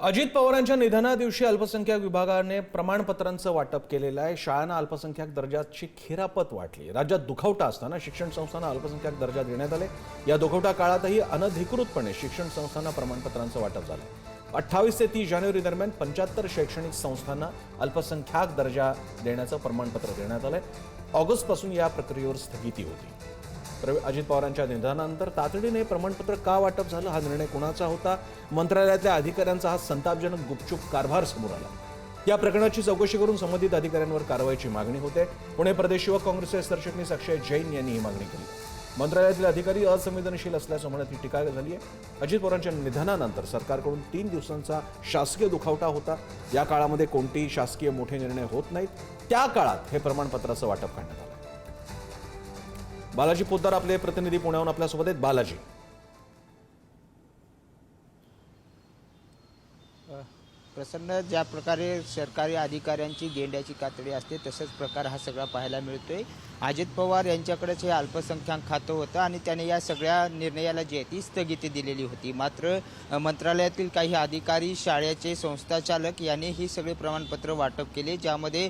अजित पवारांच्या निधनादिवशी अल्पसंख्याक विभागाने प्रमाणपत्रांचं वाटप केलेलं आहे. शाळांना अल्पसंख्याक दर्जाची खिरापत वाटली. राज्यात दुखवटा असताना शिक्षण संस्थांना अल्पसंख्याक दर्जा देण्यात आले. या दुखवटा काळातही अनधिकृतपणे शिक्षण संस्थांना प्रमाणपत्रांचं वाटप झालं. अठ्ठावीस ते तीस जानेवारी दरम्यान पंच्याहत्तर शैक्षणिक संस्थांना अल्पसंख्याक दर्जा देण्याचं प्रमाणपत्र देण्यात आलंय. ऑगस्टपासून या प्रक्रियेवर स्थगिती होती. अजित पवारांच्या निधनानंतर तातडीने प्रमाणपत्र का वाटप झालं हा निर्णय कुणाचा होता? मंत्रालयातल्या अधिकाऱ्यांचा हा संतापजनक गुपचूप कारभार समोर आला. या प्रकरणाची चौकशी करून संबंधित अधिकाऱ्यांवर कारवाईची मागणी होते. पुणे प्रदेश युवक काँग्रेसचे सरचिटणीस अक्षय जैन यांनी ही मागणी केली. मंत्रालयातील अधिकारी असंवेदनशील असल्याचं म्हणत ही टीका झाली आहे अजित पवारांच्या निधनानंतर सरकारकडून तीन दिवसांचा शासकीय दुखावटा होता. या काळामध्ये कोणतेही शासकीय मोठे निर्णय होत नाहीत. त्या काळात हे प्रमाणपत्राचं वाटप करण्यात आलं. बालाजी पोद्दार आपले प्रतिनिधी पुण्याहून आपल्यासोबत आहेत. बालाजी. प्रसन्न ज्या प्रकारे सरकारी अधिकाऱ्यांची गेंड्याची कातडी असते तसंच प्रकार हा सगळा पाहायला मिळतोय. अजित पवार यांच्याकडेच हे अल्पसंख्याक खातं होतं आणि त्याने या सगळ्या निर्णयाला जी आहे ती स्थगिती दिलेली होती. मात्र मंत्रालयातील काही अधिकारी शाळेचे संस्थाचालक यांनी ही सगळे प्रमाणपत्र वाटप केले ज्यामध्ये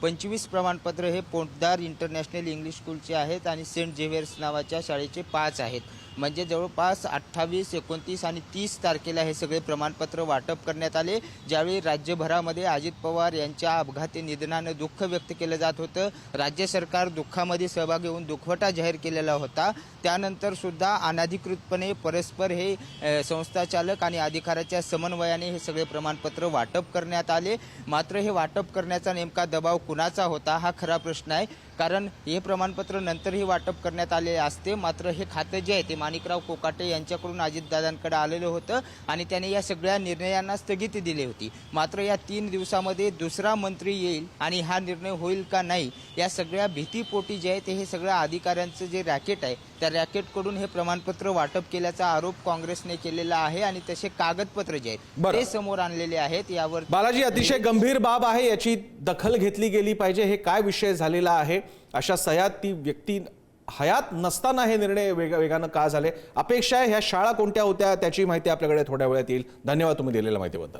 पंचवीस प्रमाणपत्र हे पोटदार इंटरनॅशनल इंग्लिश स्कूलचे आहेत आणि सेंट झेवियर्स नावाच्या शाळेचे पाच आहेत. म्हणजे जवळपास अठ्ठावीस एकोणतीस आणि तीस तारखेला हे सगळे प्रमाणपत्र वाटप करण्यात आले. ज्यावेळी राज्यभरामध्ये अजित पवार यांच्या अपघाती निधनानं दुःख व्यक्त केलं जात होतं राज्य सरकार दुःखामध्ये सहभागी होऊन दुखवटा जाहीर केलेला होता. त्यानंतर सुद्धा अनाधिकृतपणे परस्पर हे संस्थाचालक आणि अधिकाऱ्याच्या समन्वयाने हे सगळे प्रमाणपत्र वाटप करण्यात आले. मात्र हे वाटप करण्याचा नेमका दबाव कुणाचा होता हा खरा प्रश्न आहे. कारण हे प्रमाणपत्र नंतरही वाटप करण्यात आले असते. मात्र हे खातं जे आहे ते माणिकराव कोकाटे यांच्याकडून अजितदादांकडे आलेलं होतं आणि त्याने या सगळ्या निर्णयांना स्थगिती दिली होती. मात्र या तीन दिवसामध्ये दुसरा मंत्री येईल आणि हा निर्णय होईल का नाही या सगळ्या भीतीपोटी जे आहे ते हे सगळ्या अधिकाऱ्यांचं जे रॅकेट आहे त्या रॅकेटकडून हे प्रमाणपत्र वाटप केल्याचा आरोप काँग्रेसने केलेला आहे आणि तसे कागदपत्र जे आहेत. ते समोर आणलेले आहेत. यावर बालाजी अतिशय गंभीर बाब आहे याची दखल घेतली गेली पाहिजे. हे काय विषय झालेला आहे? अशा सह्यात ती व्यक्ती हयात नसताना हे निर्णय वेग वेगानं का झाले? अपेक्षा आहे ह्या शाळा कोणत्या होत्या? त्याची माहिती आपल्याकडे थोड्या वेळात येईल. धन्यवाद तुम्ही दिलेल्या माहितीबद्दल.